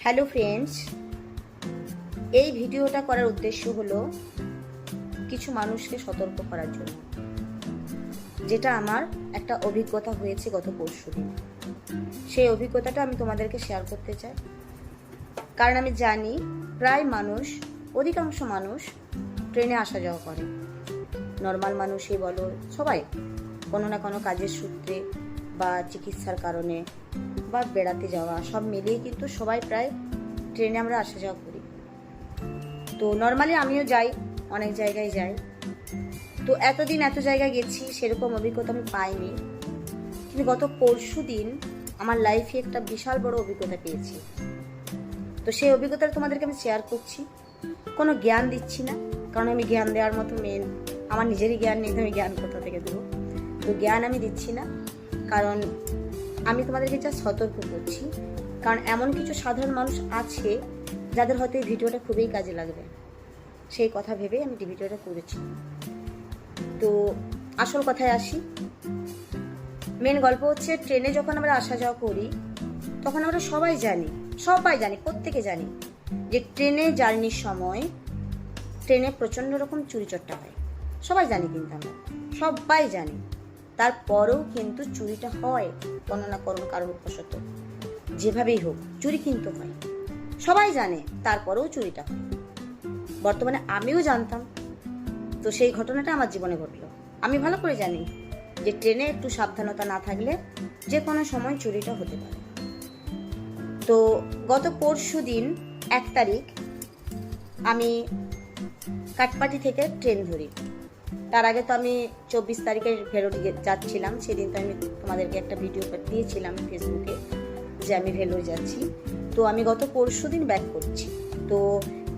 Hello friends, এই ভিডিওটা করার উদ্দেশ্য হলো কিছু মানুষকে সতর্ক করার জন্য, যেটা আমার একটা অভিজ্ঞতা হয়েছে গত পরশু দিন। সেই অভিজ্ঞতাটা আমি তোমাদেরকে শেয়ার করতে চাই। কারণ আমি জানি প্রায় মানুষ, অধিকাংশ মানুষ ট্রেনে আসা যাওয়া করে। নর্মাল মানুষই বলো, সবাই কোনো না কোনো কাজের সূত্রে বা চিকিৎসার কারণে বা বেড়াতে যাওয়া, সব মিলিয়ে কিন্তু সবাই প্রায় ট্রেনে আমরা আসা যাওয়া করি। তো নর্মালি আমিও যাই, অনেক জায়গায় যাই। তো এতদিন এত জায়গায় গেছি, সেরকম অভিজ্ঞতা আমি পাইনি। কিন্তু গত পরশু দিন আমার লাইফে একটা বিশাল বড় অভিজ্ঞতা পেয়েছি। তো সেই অভিজ্ঞতাটা তোমাদেরকে আমি শেয়ার করছি। কোনো জ্ঞান দিচ্ছি না, কারণ আমি জ্ঞান দেওয়ার মতো মেন আমার নিজেরই জ্ঞান নেই, তো আমি জ্ঞান কোথা থেকে দেবো? তো জ্ঞান আমি দিচ্ছি না, কারণ আমি তোমাদেরকে যা সতর্ক করছি। কারণ এমন কিছু সাধারণ মানুষ আছে যাদের হয়তো এই ভিডিওটা খুবই কাজে লাগবে। সেই কথা ভেবেই আমি ভিডিওটা করেছি। তো আসল কথায় আসি। মেন গল্প হচ্ছে, ট্রেনে যখন আমরা আসা যাওয়া করি, তখন আমরা সবাই জানি সবাই জানি, প্রত্যেকে জানি যে ট্রেনে জার্নির সময় ট্রেনে প্রচণ্ড রকম চুরি চট্টা হয়। সবাই জানি কিন্তু আমরা, সবাই জানি। তারপরেও কিন্তু চুরিটা হয় কোনো না কোনো কারণবশত যেভাবেই হোক, চুরি কিন্তু হয়। সবাই জানে তারপরেও চুরিটা হয়। বর্তমানে আমিও জানতাম। তো সেই ঘটনাটা আমার জীবনে ঘটলো। আমি ভালো করে জানি যে ট্রেনে একটু সাবধানতা না থাকলে যে কোনো সময় চুরিটা হতে পারে। তো গত পরশু দিন এক তারিখ আমি কাটপাটি থেকে ট্রেন ধরি। তার আগে তো আমি চব্বিশ তারিখে ভেলোর যাচ্ছিলাম, সেদিন তো আমি তোমাদেরকে একটা ভিডিও দিয়েছিলাম ফেসবুকে যে আমি ভেলোর যাচ্ছি। তো আমি গত পরশু দিন ব্যাক করছি। তো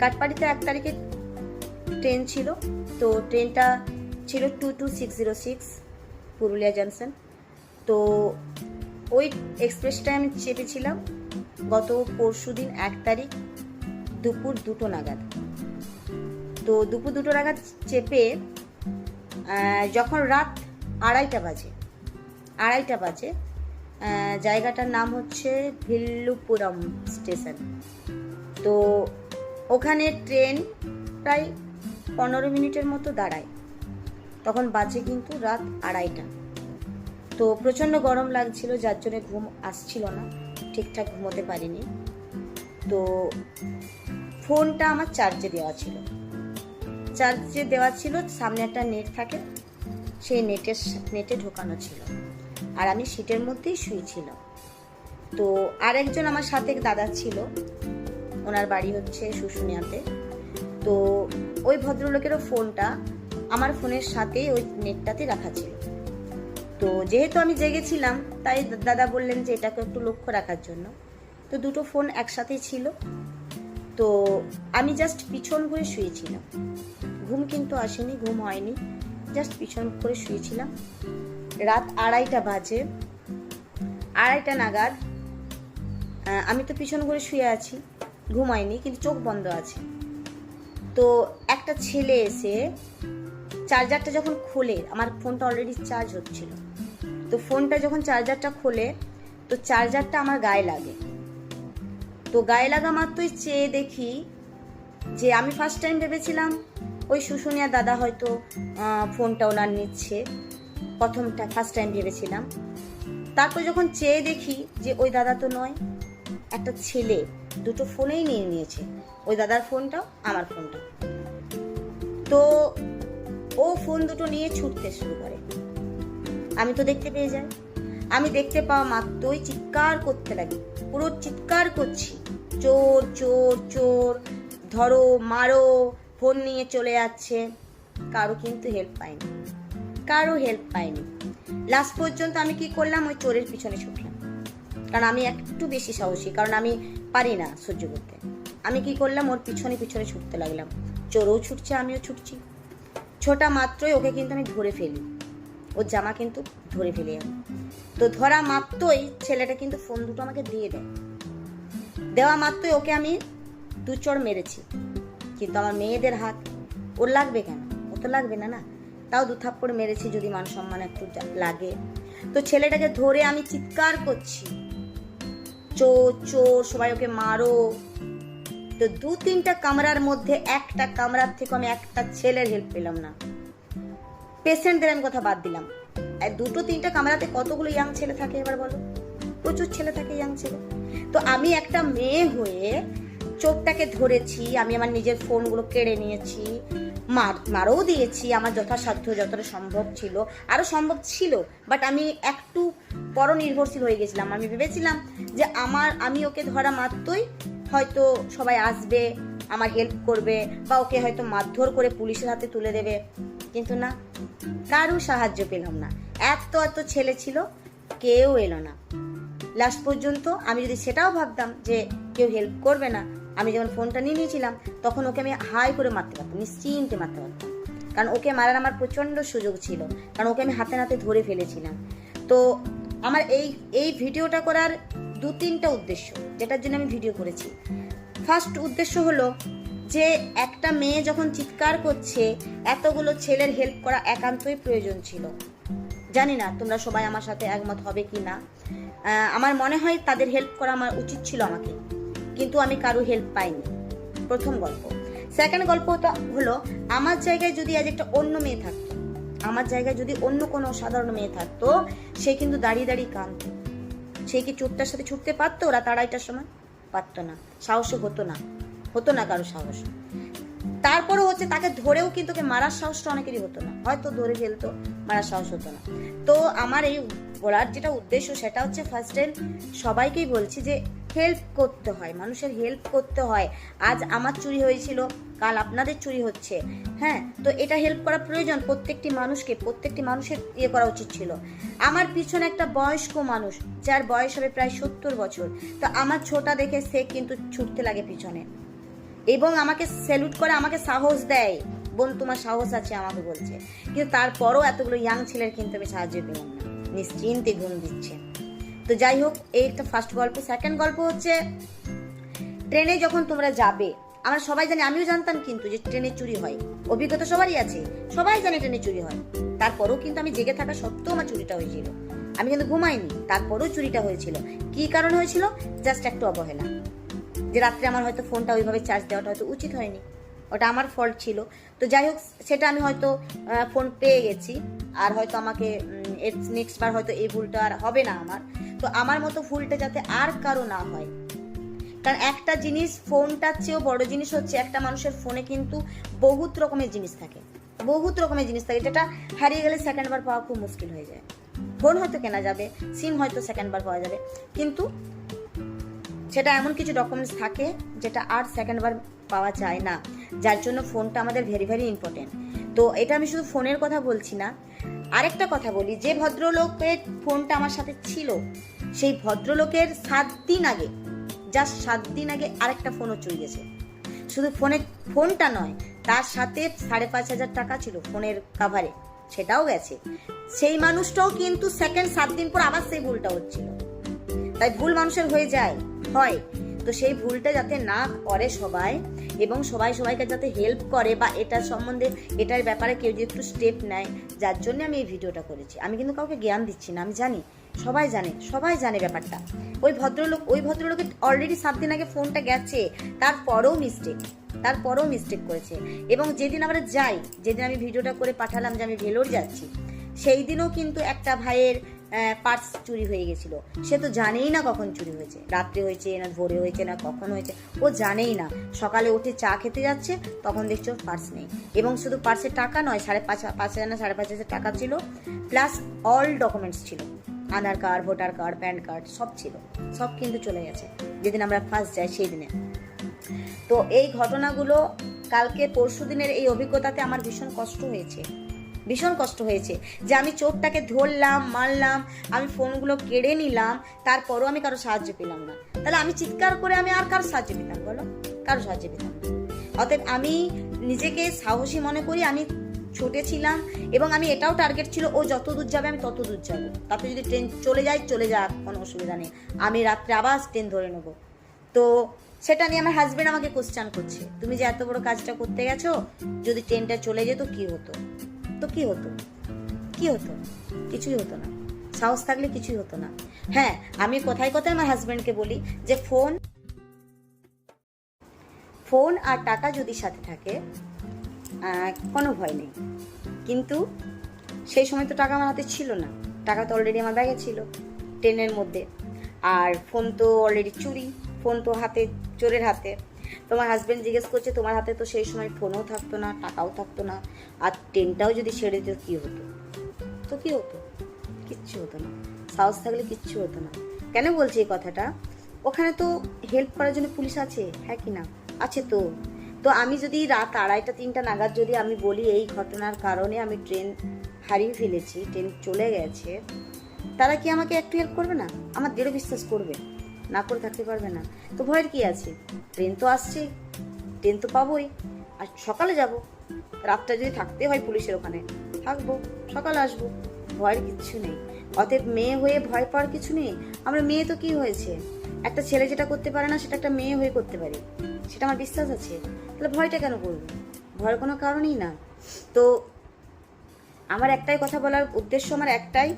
কাটপাটিতে এক তারিখে ট্রেন ছিল। তো ট্রেনটা ছিল two two six zero six Purulia junction তো ওই এক্সপ্রেসটায় আমি চেপেছিলাম গত পরশু দিন এক তারিখ দুপুর দুটো নাগাদ। তো দুপুর দুটো নাগাদ চেপে যখন রাত আড়াইটা বাজে আড়াইটা বাজে জায়গাটার নাম হচ্ছে ভিল্লুপুরম স্টেশন। তো ওখানে ট্রেন প্রায় পনেরো মিনিটের মতো দাঁড়ায়। তখন বাজে কিন্তু রাত আড়াইটা। তো প্রচণ্ড গরম লাগছিল, যার জন্য ঘুম আসছিল না, ঠিকঠাক ঘুমোতে পারিনি। তো ফোনটা আমার চার্জে দেওয়া ছিল। চার্জে দেওয়া ছিল, সামনে একটা নেট থাকে, সেই নেটের নেটে ঢোকানো ছিল। আর আমি সিটের মধ্যেই শুয়েছিলাম তো আরেকজন আমার সাথে দাদা ছিল, ওনার বাড়ি হচ্ছে শুশুনিয়াতে। তো ওই ভদ্রলোকেরও ফোনটা আমার ফোনের সাথেই ওই নেটটাতে রাখা ছিল। তো যেহেতু আমি জেগেছিলাম তাই দাদা বললেন যে এটাকে একটু লক্ষ্য রাখার জন্য। তো দুটো ফোন একসাথেই ছিল। তো আমি জাস্ট পিছন ঘুরে শুয়েছিলাম ঘুম কিন্তু আসেনি, ঘুম হয়নি। জাস্ট পিছন করে শুয়েছিলাম। রাত আড়াইটা বাজে। আড়াইটা নাগাদ আমি তো পিছন করে শুয়ে আছি ঘুমাইনি কিন্তু চোখ বন্ধ আছে। তো একটা ছেলে এসে চার্জারটা যখন খোলে, আমার ফোনটা অলরেডি চার্জ হচ্ছিল। তো ফোনটা যখন চার্জারটা খোলে, তো চার্জারটা আমার গায়ে লাগে। তো গায়ে লাগা মাত্রই চেয়ে দেখি যে আমি ফার্স্ট টাইম ভেবেছিলাম ওই শুশুনিয়া দাদা হয়তো ফোনটা ওনার নিচ্ছে। প্রথমটা ফার্স্ট টাইম ভেবেছিলাম। তারপর যখন চেয়ে দেখি যে ওই দাদা তো নয়, একটা ছেলে, দুটো ফোনেই নিয়ে নিয়েছে। ওই দাদার ফোনটাও আমার ফোনটা তো ও ফোন দুটো নিয়ে ছুটতে শুরু করে। আমি তো দেখতে পেয়ে যাই। আমি দেখতে পাওয়া মাত্রই চিৎকার করতে লাগি। পুরো চিৎকার করছি। চোর চোর চোর, ধরো, মারো ফোন নিয়ে চলে যাচ্ছে। কারও কিন্তু হেল্প পাইনি কারও হেল্প পাইনি লাস্ট পর্যন্ত আমি কি করলাম? ওই চোরের পিছনে ছুটলাম। কারণ আমি একটু বেশি সাহসী, কারণ আমি পারি না সহ্য করতে। আমি কি করলাম? ওর পিছনে পিছনে ছুটতে লাগলাম। চোরও ছুটছে, আমিও ছুটছি। ছোটা মাত্রই ওকে কিন্তু আমি ধরে ফেলি। ওর জামা কিন্তু ধরে ফেলি আমি। তো ধরা মাত্রই ছেলেটা কিন্তু ফোন দুটো আমাকে দিয়ে দেয়। দেওয়া মাত্রই ওকে আমি দু চড় মেরেছি। কিন্তু আমার মেয়েদের হাত? ওর লাগবে কেন? ও তো লাগবে না না? তাও দু থাপ্পড় মেরেছি যদি মান সম্মান একটু লাগে। তো ছেলেটাকে ধরে আমি চিৎকার করছি। চোর চোর, সবাই ওকে মারো। তো দু তিনটা কামরার মধ্যে একটা কামরার থেকে আমি একটা ছেলের হেল্প পেলাম না। পেশেন্টদের আমি কথা বাদ দিলাম। আর দুটো তিনটা কামরাতে কতগুলো ইয়াং ছেলে থাকে এবার বলো? প্রচুর ছেলে থাকে ইয়াং ছেলে। তো আমি একটা মেয়ে হয়ে চোখটাকে ধরেছি, আমি আমার নিজের ফোনগুলো কেড়ে নিয়েছি, মার, মারও দিয়েছি, আমার যথাসাধ্য যতটা সম্ভব ছিল। আরও সম্ভব ছিল বাট আমি একটু পরনির্ভরশীল হয়ে গেছিলাম। আমি ভেবেছিলাম যে আমার, আমি ওকে ধরা মাত্রই হয়তো সবাই আসবে, আমার হেল্প করবে, বা ওকে হয়তো মারধর করে পুলিশের হাতে তুলে দেবে। কিন্তু না কারও সাহায্য পেলাম না। এত এত ছেলে ছিল, কেউ এলো না। লাস্ট পর্যন্ত আমি যদি সেটাও ভাবতাম যে কেউ হেল্প করবে না আমি যখন ফোনটা নিয়ে নিয়েছিলাম, তখন ওকে আমি হাই করে মারতে পারতাম, নিশ্চিন্তে মারতে পারতাম। কারণ ওকে মারার আমার প্রচণ্ড সুযোগ ছিল, কারণ ওকে আমি হাতে নাতে ধরে ফেলেছিলাম। তো আমার এই এই ভিডিওটা করার দু তিনটা উদ্দেশ্য, যেটার জন্য আমি ভিডিও করেছি। ফার্স্ট উদ্দেশ্য হলো যে, একটা মেয়ে যখন চিৎকার করছে, এতগুলো ছেলের হেল্প করা একান্তই প্রয়োজন ছিল। জানি না তোমরা সবাই আমার সাথে একমত হবে কি না আমার মনে হয় তাদের হেল্প করা আমার উচিত ছিল আমাকে। কিন্তু আমি কারও হেল্প পাইনি। প্রথম গল্প। সেকেন্ড গল্পটা হলো, আমার জায়গায় যদি আজ একটা অন্য মেয়ে থাকতো, আমার জায়গায় যদি অন্য কোনো সাধারণ মেয়ে থাকতো, সে কিন্তু দাঁড়িয়ে দাঁড়িয়ে কাঁদতো। সে কি চোরটার সাথে ছুটতে পারতো? রাত আড়াইটার সময় পারতো না। সাহসে হতো না। হতো না কারও সাহস। তারপরে হচ্ছে তাকে ধরেও কিন্তু মারার সাহসটা অনেকেরই হতো না। হয়তো ধরে ফেলতো, মারার সাহস হতো না। তো আমার এই বলার যেটা উদ্দেশ্য, সেটা হচ্ছে ফার্স্ট টাইম সবাইকেই বলছি যে হেল্প করতে হয়, মানুষের হেল্প করতে হয়। আজ আমার চুরি হয়েছিল, কাল আপনাদের চুরি হচ্ছে। হ্যাঁ তো এটা হেল্প করা প্রয়োজন প্রত্যেকটি মানুষকে, প্রত্যেকটি মানুষের ইয়ে করা উচিত ছিল। আমার পিছনে একটা বয়স্ক মানুষ, যার বয়স হবে প্রায় সত্তর বছর, তো আমার ছোটা দেখে সে কিন্তু ছুটতে লাগে পিছনে। এবং আমাকে স্যালুট করে, আমাকে সাহস দেয়। বোন, তোমার সাহস আছে, আমাকে বলছে। কিন্তু তারপরও এতগুলো ইয়াং ছেলের কিন্তু আমি সাহায্য পেলাম না। নিশ্চিন্তে ঘুম দিচ্ছে তো যাই হোক, এই একটা ফার্স্ট গল্প। সেকেন্ড গল্প হচ্ছে, ট্রেনে যখন তোমরা যাবে, আমরা সবাই জানি, আমিও জানতাম কিন্তু যে ট্রেনে চুরি হয়। অভিজ্ঞতা সবারই আছে, সবাই জানে ট্রেনে চুরি হয়। তারপরেও কিন্তু আমি জেগে থাকা সত্ত্বেও আমার চুরিটা হয়েছিল। আমি কিন্তু ঘুমাইনি, তারপরেও চুরিটা হয়েছিল। কি কারণ হয়েছিল? জাস্ট একটু অবহেলা। যে রাত্রে আমার হয়তো ফোনটা ওইভাবে চার্জ দেওয়াটা হয়তো উচিত হয়নি। ওটা আমার ফল্ট ছিল। তো যাই হোক, সেটা আমি হয়তো ফোন পেয়ে গেছি। আর হয়তো আমাকে নেক্সট বার হয়তো এই ভুলটা আর হবে না আমার। তো আমার মতো ভুলটা যাতে আর কারও না হয়। কারণ একটা জিনিস ফোনটার চেয়েও বড় জিনিস হচ্ছে একটা মানুষের ফোনে কিন্তু বহুত রকমের জিনিস থাকে। বহুত রকমের জিনিস থাকে, যেটা হারিয়ে গেলে সেকেন্ড বার পাওয়া খুব মুশকিল হয়ে যায়। ফোন হয়তো কেনা যাবে সিম হয়তো সেকেন্ড বার পাওয়া যাবে, কিন্তু সেটা এমন কিছু ডকুমেন্টস থাকে যেটা আর সেকেন্ড বার পাওয়া যায় না। যার জন্য ফোনটা আমাদের ভেরি ভেরি ইম্পর্টেন্ট তো এটা আমি শুধু ফোনের কথা বলছি না আরেকটা কথা বলি, যে ভদ্রলোকের ফোনটা আমার সাথে ছিল, সেই ভদ্রলোকের সাত দিন আগে জাস্ট সাত দিন আগে আরেকটা ফোনও চুরি গেছে। শুধু ফোনে, ফোনটা নয়, তার সাথে সাড়ে পাঁচ হাজার টাকা ছিল ফোনের কাভারে সেটাও গেছে। সেই মানুষটাও কিন্তু সেকেন্ড সাত দিন পর আবার সেই ভুলটা হচ্ছিল। তাই ভুল মানুষের হয়ে যায়, হয়। তো সেই ভুলটা যাতে না করে সবাই এবং সবাই সবাইকে যাতে হেল্প করে বা এটার সম্বন্ধে, এটার ব্যাপারে কেউ যদি একটু স্টেপ নেয়, যার জন্য আমি এই ভিডিওটা করেছি। আমি কিন্তু কাউকে জ্ঞান দিচ্ছি না, আমি জানি, সবাই জানে সবাই জানে ব্যাপারটা। ওই ভদ্রলোক, ওই ভদ্রলোকের অলরেডি সাত দিন আগে ফোনটা গেছে, তারপরেও মিস্টেক তারপরেও মিস্টেক করেছে। এবং যেদিন আমরা যাই, যেদিন আমি ভিডিওটা করে পাঠালাম যে আমি ভেলোর যাচ্ছি সেই দিনও কিন্তু একটা ভাইয়ের পার্স চুরি হয়ে গেছিল। সে তো জানেই না কখন চুরি হয়েছে। রাত্রে হয়েছে না ভোরে হয়েছে না কখন হয়েছে, ও জানেই না। সকালে উঠে চা খেতে যাচ্ছে, তখন দেখছ পার্স নেই। এবং শুধু পার্সের টাকা নয়, সাড়ে পাঁচ পাঁচ হাজার না, সাড়ে পাঁচ হাজার টাকা ছিল। প্লাস অল ডকুমেন্টস ছিল। Aadhaar card voter card PAN card সব ছিল। সব কিন্তু চলে গেছে। যেদিন আমরা ফার্স্ট যাই, সেই দিনে। তো এই ঘটনাগুলো কালকে পরশু দিনের এই অভিজ্ঞতাতে আমার ভীষণ কষ্ট হয়েছে। ভীষণ কষ্ট হয়েছে। যে আমি চোরটাকে ধরলাম, মারলাম, আমি ফোনগুলো কেড়ে নিলাম, তারপরও আমি কারও সাহায্য পেলাম না। তাহলে আমি চিৎকার করে আমি আর কারও সাহায্য পেতাম, বলো? কারও সাহায্য পেতাম অতএব আমি নিজেকে সাহসী মনে করি, আমি ছুটেছিলাম এবং আমি এটাও টার্গেট ছিল, ও যত দূর যাবে আমি তত দূর যাব। তাতে যদি ট্রেন চলে যায়, চলে যাক, কোনো অসুবিধা নেই। আমি রাত্রে আবার ট্রেন ধরে নেব। তো সেটা নিয়ে আমার হাজব্যান্ড আমাকে কোশ্চান করছে, তুমি যে এত বড় কাজটা করতে গেছো, যদি ট্রেনটা চলে যেত কি হতো? তো কি হতো? কি হতো? কিছুই হতো না। সাহস থাকলে কিছুই হতো না। হ্যাঁ আমি কোথায় কোথায় আমার হাজব্যান্ডকে বলি যে ফোন ফোন আর টাকা যদি সাথে থাকে কোনো ভয় নেই। কিন্তু সেই সময় তো টাকা আমার হাতে ছিল না। টাকা তো অলরেডি আমার ব্যাগে ছিল ট্রেনের মধ্যে। আর ফোন তো অলরেডি চুরি ফোন তো হাতে, চোরের হাতে। তোমার হাজব্যান্ড জিজ্ঞেস করছে, তোমার হাতে তো সেই সময় ফোনও থাকতো না, টাকাও থাকতো না, আর ট্রেনটাও যদি ছেড়ে দিত, কী হতো? তো কী হতো? কিচ্ছু হতো না। সাহস থাকলে কিচ্ছু হতো না। কেন বলছি এই কথাটা? ওখানে তো হেল্প করার জন্য পুলিশ আছে হ্যাঁ কি না? আছে তো। তো আমি যদি রাত আড়াইটা, তিনটা নাগাদ যদি আমি বলি এই ঘটনার কারণে আমি ট্রেন হারিয়ে ফেলেছি ট্রেন চলে গেছে, তারা কি আমাকে একটু হেল্প করবে না? আমার দৃঢ় বিশ্বাস করবে। না করে থাকতে পারবে না। তো ভয়ের কি আছে? ট্রেন তো আসছে, ট্রেন তো পাবোই। আর সকালে যাব। রাতটা যদি থাকতে হয় পুলিশের ওখানে, থাকব, সকালে আসব। ভয়ের কিচ্ছু নেই। অতএব মেয়ে হয়ে ভয় পাওয়ার কিছু নেই? আমরা মেয়ে তো কি হয়েছে? একটা ছেলে যেটা করতে পারে না, সেটা একটা মেয়ে হয়ে করতে পারে। সেটা আমার বিশ্বাস আছে। তাহলে ভয়টা কেন করব? ভয়ের কোনো কারণই না। তো আমার একটাই কথা বলার উদ্দেশ্য, আমার একটাই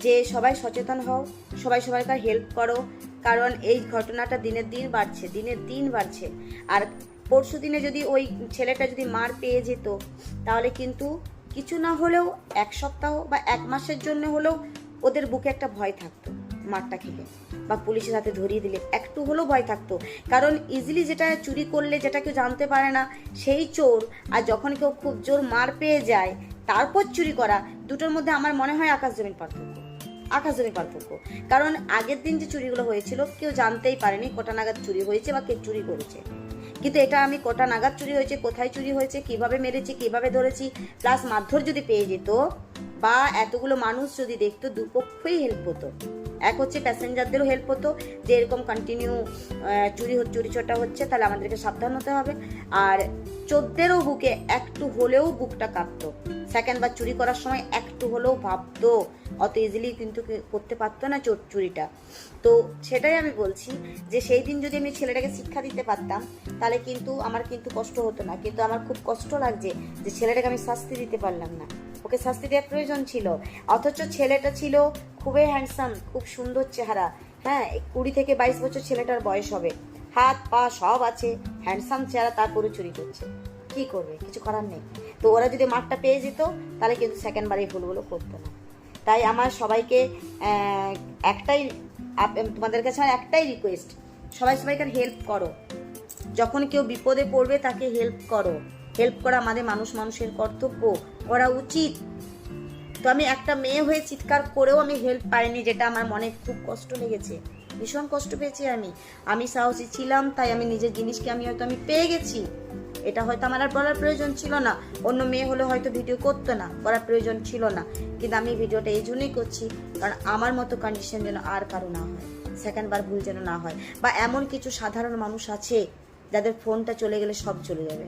যে সবাই সচেতন হও, সবাই সবাইকার হেল্প করো। কারণ এই ঘটনাটা দিনের দিন বাড়ছে, দিনের দিন বাড়ছে। আর পরশু দিনে যদি ওই ছেলেটা যদি মার পেয়ে যেত, তাহলে কিন্তু কিছু না হলেও এক সপ্তাহ বা এক মাসের জন্য হলেও ওদের বুকে একটা ভয় থাকতো মারটা খেলে বা পুলিশের হাতে ধরিয়ে দিলে, একটু হলেও ভয় থাকতো। কারণ ইজিলি যেটা চুরি করলে যেটা কেউ জানতে পারে না, সেই চোর আর যখন কেউ খুব জোর মার পেয়ে যায়, তারপর চুরি করা, দুটোর মধ্যে আমার মনে হয় আকাশ জমিন পার্থক্য। আকাশ জমিন পার্থক্য। কারণ আগের দিন যে চুরিগুলো হয়েছিল, কেউ জানতেই পারেনি কটা নাগাদ চুরি হয়েছে বা কে চুরি করেছে। কিন্তু এটা আমি কটা নাগাদ চুরি হয়েছে, কোথায় চুরি হয়েছে, কীভাবে মেরেছি, কীভাবে ধরেছি প্লাস মারধর যদি পেয়ে যেত, বা এতগুলো মানুষ যদি দেখতো, দুপক্ষই হেল্প হতো। এক হচ্ছে প্যাসেঞ্জারদেরও হেল্প হতো যে এরকম কন্টিনিউ চুরি চুরি চোরটা হচ্ছে, তাহলে আমাদেরকে সাবধান হতে হবে। আর চোদ্দেরও বুকে একটু হলেও বুকটা কাঁপতো। সেকেন্ড বার চুরি করার সময় একটু হলেও ভাবতো, অত ইজিলি কিন্তু করতে পারতো না চোর চুরিটা। তো সেটাই আমি বলছি যে সেই দিন যদি আমি ছেলেটাকে শিক্ষা দিতে পারতাম, তাহলে কিন্তু আমার কিন্তু কষ্ট হতো না। কিন্তু আমার খুব কষ্ট লাগছে যে ছেলেটাকে আমি শাস্তি দিতে পারলাম না। ওকে শাস্তি দেওয়ার প্রয়োজন ছিল। অথচ ছেলেটা ছিল খুবই হ্যান্ডসাম খুব সুন্দর চেহারা। হ্যাঁ কুড়ি থেকে বাইশ বছর ছেলেটার বয়স হবে। হাত, পা সব আছে। হ্যান্ডসাম চেহারা তার তারপরে চুরি করছে। কি করবে? কিছু করার নেই। তো ওরা যদি মাঠটা পেয়ে যেত, তাহলে কিন্তু সেকেন্ড বার ভুলগুলো করতো না। তাই আমার সবাইকে একটাই তোমাদের কাছে আমার একটাই রিকোয়েস্ট সবাই সবাইকার হেল্প করো। যখন কেউ বিপদে পড়বে তাকে হেল্প করো। হেল্প করা আমাদের মানুষ মানুষের কর্তব্য করা উচিত। তো আমি একটা মেয়ে হয়ে চিৎকার করেও আমি হেল্প পাইনি, যেটা আমার মনে খুব কষ্ট লেগেছে। ভীষণ কষ্ট পেয়েছি আমি। আমি সাহসী ছিলাম, তাই আমি নিজের জিনিসকে আমি হয়তো আমি পেয়ে গেছি। এটা হয়তো আমার আর বলার প্রয়োজন ছিল না। অন্য মেয়ে হলে হয়তো ভিডিও করতো না করার প্রয়োজন ছিল না। কিন্তু আমি ভিডিওটা এই জন্যই করছি, কারণ আমার মতো কন্ডিশন যেন আর কারও না হয় সেকেন্ড বার ভুল যেন না হয়। বা এমন কিছু সাধারণ মানুষ আছে যাদের ফোনটা চলে গেলে সব চলে যাবে।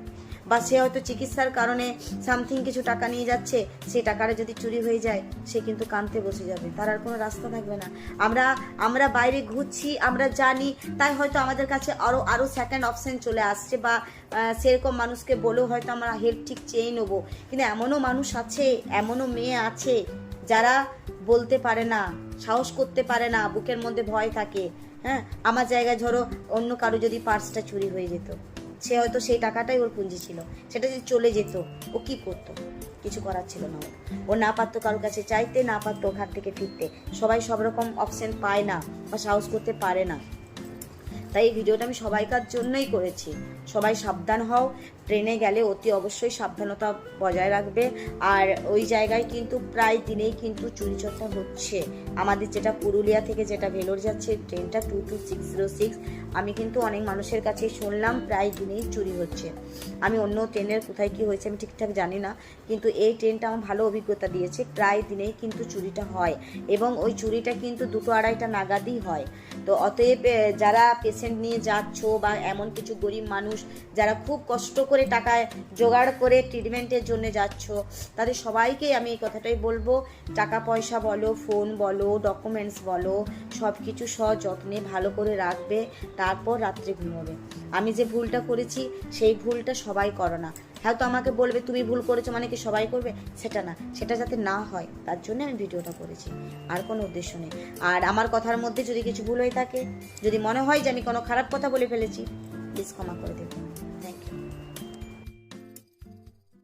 বা সে হয়তো চিকিৎসার কারণে সামথিং কিছু টাকা নিয়ে যাচ্ছে সেই টাকাটা যদি চুরি হয়ে যায়, সে কিন্তু কানতে বসে যাবে। তার আর কোনো রাস্তা থাকবে না। আমরা আমরা বাইরে ঘুরছি, আমরা জানি, তাই হয়তো আমাদের কাছে আরও আরও সেকেন্ড অপশন চলে আসছে বা সেরকম মানুষকে বলেও হয়তো আমরা হেল্প ঠিক চেয়ে নেব। কিন্তু এমনও মানুষ আছে, এমনও মেয়ে আছে যারা বলতে পারে না, সাহস করতে পারে না, বুকের মধ্যে ভয় থাকে হ্যাঁ? আমার জায়গায় ধরো অন্য কারও যদি পার্সটা চুরি হয়ে যেত, সে হয়তো সেই টাকাটাই ওর পুঁজি ছিল। সেটা যদি চলে যেত, ও কি করতো? কিছু করার ছিল না ও না পারতো কারোর কাছে চাইতে, না পারতো ওখান থেকে ফিরতে। সবাই সব রকম অপশন পায় না বা সাহস করতে পারে না। তাই এই ভিডিওটা আমি সবাইকার জন্যই করেছি। সবাই সাবধান হও ট্রেনে গেলে অতি অবশ্যই সাবধানতা বজায় রাখবে। আর ওই জায়গায় কিন্তু প্রায় দিনেই কিন্তু চুরি চর্চা হচ্ছে। আমাদের যেটা পুরুলিয়া থেকে যেটা ভেলোর যাচ্ছে ট্রেনটা two two six zero six. আমি কিন্তু অনেক মানুষের কাছে শুনলাম প্রায় দিনেই চুরি হচ্ছে। আমি অন্য ট্রেনের কোথায় কি হয়েছে আমি ঠিকঠাক জানি না, কিন্তু এই ট্রেনটা আমার ভালো অভিজ্ঞতা দিয়েছে, প্রায় দিনেই কিন্তু চুরিটা হয়। এবং ওই চুরিটা কিন্তু দুটো আড়াইটা নাগাদই হয়। তো অতএব যারা পেশেন্ট নিয়ে যাচ্ছ বা এমন কিছু গরিব মানুষ, যারা খুব কষ্ট করে টাকা জোগাড় করে ট্রিটমেন্টের জন্য যাচ্ছ তাদের সবাইকেই আমি এই কথাটাই বলব। টাকা পয়সা বলো ফোন বলো ডকুমেন্টস বলো সব কিছু সযত্নে ভালো করে রাখবে, তারপর রাত্রে ঘুমোবে। আমি যে ভুলটা করেছি, সেই ভুলটা সবাই করো না। হয়তো আমাকে বলবে, তুমি ভুল করেছ মানে কি সবাই করবে? সেটা না। সেটা যাতে না হয়, তার জন্য আমি ভিডিওটা করেছি। আর কোনো উদ্দেশ্য নেই। আর আমার কথার মধ্যে যদি কিছু ভুল হয়ে থাকে, যদি মনে হয় যে আমি কোনো খারাপ কথা বলে ফেলেছি প্লিজ ক্ষমা করে দেবেন